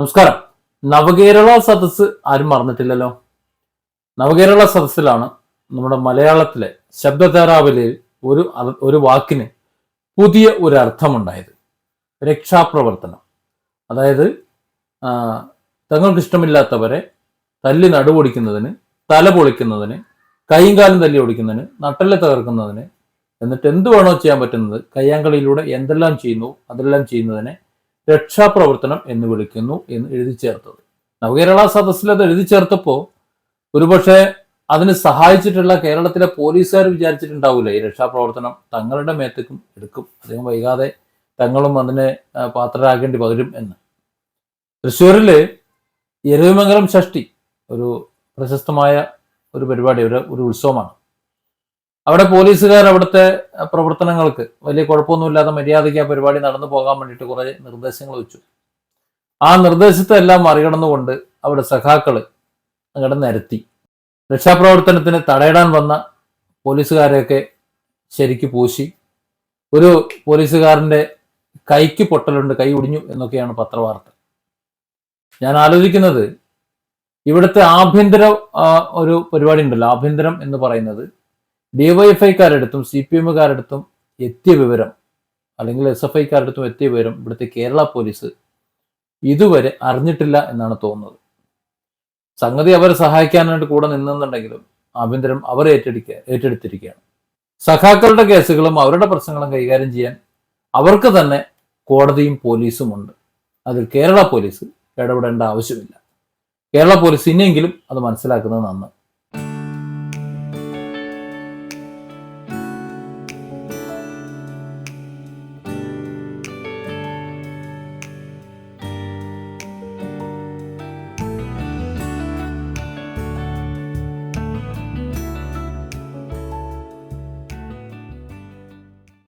നമസ്കാരം. നവകേരള സദസ് ആരും മറന്നിട്ടില്ലല്ലോ. നവകേരള സദസ്സിലാണ് നമ്മുടെ മലയാളത്തിലെ ശബ്ദധാരാവലിയിൽ ഒരു ഒരു വാക്കിന് പുതിയ ഒരു അർത്ഥമുണ്ടായത് രക്ഷാപ്രവർത്തനം. അതായത് തങ്ങൾക്കിഷ്ടമില്ലാത്തവരെ തല്ലി നടുപൊടിക്കുന്നതിന് തല പൊളിക്കുന്നതിന് കൈയും കാലും തല്ലി ഓടിക്കുന്നതിന് നട്ടൽ തകർക്കുന്നതിന് എന്നിട്ട് എന്ത് വേണോ ചെയ്യാൻ പറ്റുന്നത് കയ്യാങ്കളിയിലൂടെ എന്തെല്ലാം ചെയ്യുന്നു അതെല്ലാം ചെയ്യുന്നതിനെ രക്ഷാപ്രവർത്തനം എന്ന് വിളിക്കുന്നു എന്ന് എഴുതി ചേർത്തത്. നവകേരള സദസ്സിൽ അത് എഴുതി ചേർത്തപ്പോൾ ഒരുപക്ഷെ അതിന് സഹായിച്ചിട്ടുള്ള കേരളത്തിലെ പോലീസുകാർ വിചാരിച്ചിട്ടുണ്ടാവില്ല ഈ രക്ഷാപ്രവർത്തനം തങ്ങളുടെ മേത്തേക്കും എടുക്കും. അദ്ദേഹം വൈകാതെ തങ്ങളും അതിനെ പാത്രരാകേണ്ടി വരും എന്ന്. തൃശ്ശൂരിൽ എരവിമംഗലം ഷഷ്ടി ഒരു പ്രശസ്തമായ ഒരു പരിപാടി ഒരു ഒരു ഉത്സവമാണ്. അവിടെ പോലീസുകാർ അവിടുത്തെ പ്രവർത്തനങ്ങൾക്ക് വലിയ കുഴപ്പമൊന്നുമില്ലാതെ മര്യാദയ്ക്ക് ആ പരിപാടി നടന്നു പോകാൻ വേണ്ടിയിട്ട് കുറേ നിർദ്ദേശങ്ങൾ വെച്ചു. ആ നിർദ്ദേശത്തെ എല്ലാം മറികടന്നുകൊണ്ട് അവിടെ സഖാക്കൾ അങ്ങടെ നിരത്തി. രക്ഷാപ്രവർത്തനത്തിന് തടയിടാൻ വന്ന പോലീസുകാരെയൊക്കെ ശരിക്ക് പൂശി. ഒരു പോലീസുകാരന്റെ കൈക്ക് പൊട്ടലുണ്ട് കൈ ഒടിഞ്ഞു എന്നൊക്കെയാണ് പത്രവാർത്ത. ഞാൻ ആലോചിക്കുന്നത് ഇവിടുത്തെ ആഭ്യന്തര ഒരു പരിപാടി ഉണ്ടല്ലോ ആഭ്യന്തരം എന്ന് പറയുന്നത് ഡിവൈഎഫ്ഐക്കാരടുത്തും സി പി എമ്മുകാരടുത്തും എത്തിയ വിവരം അല്ലെങ്കിൽ എസ് എഫ് ഐക്കാരടുത്തും എത്തിയ വിവരം ഇവിടുത്തെ കേരള പോലീസ് ഇതുവരെ അറിഞ്ഞിട്ടില്ല എന്നാണ് തോന്നുന്നത്. സംഗതി അവരെ സഹായിക്കാനായിട്ട് കൂടെ നിന്നെന്നുണ്ടെങ്കിലും ആഭ്യന്തരം അവർ ഏറ്റെടുക്കുക ഏറ്റെടുത്തിരിക്കുകയാണ്. സഖാക്കളുടെ കേസുകളും അവരുടെ പ്രശ്നങ്ങളും കൈകാര്യം ചെയ്യാൻ അവർക്ക് തന്നെ കോടതിയും പോലീസും ഉണ്ട്. അതിൽ കേരള പോലീസ് ഇടപെടേണ്ട ആവശ്യമില്ല. കേരള പോലീസ് ഇനിയെങ്കിലും അത് മനസ്സിലാക്കുന്നത് നന്ന്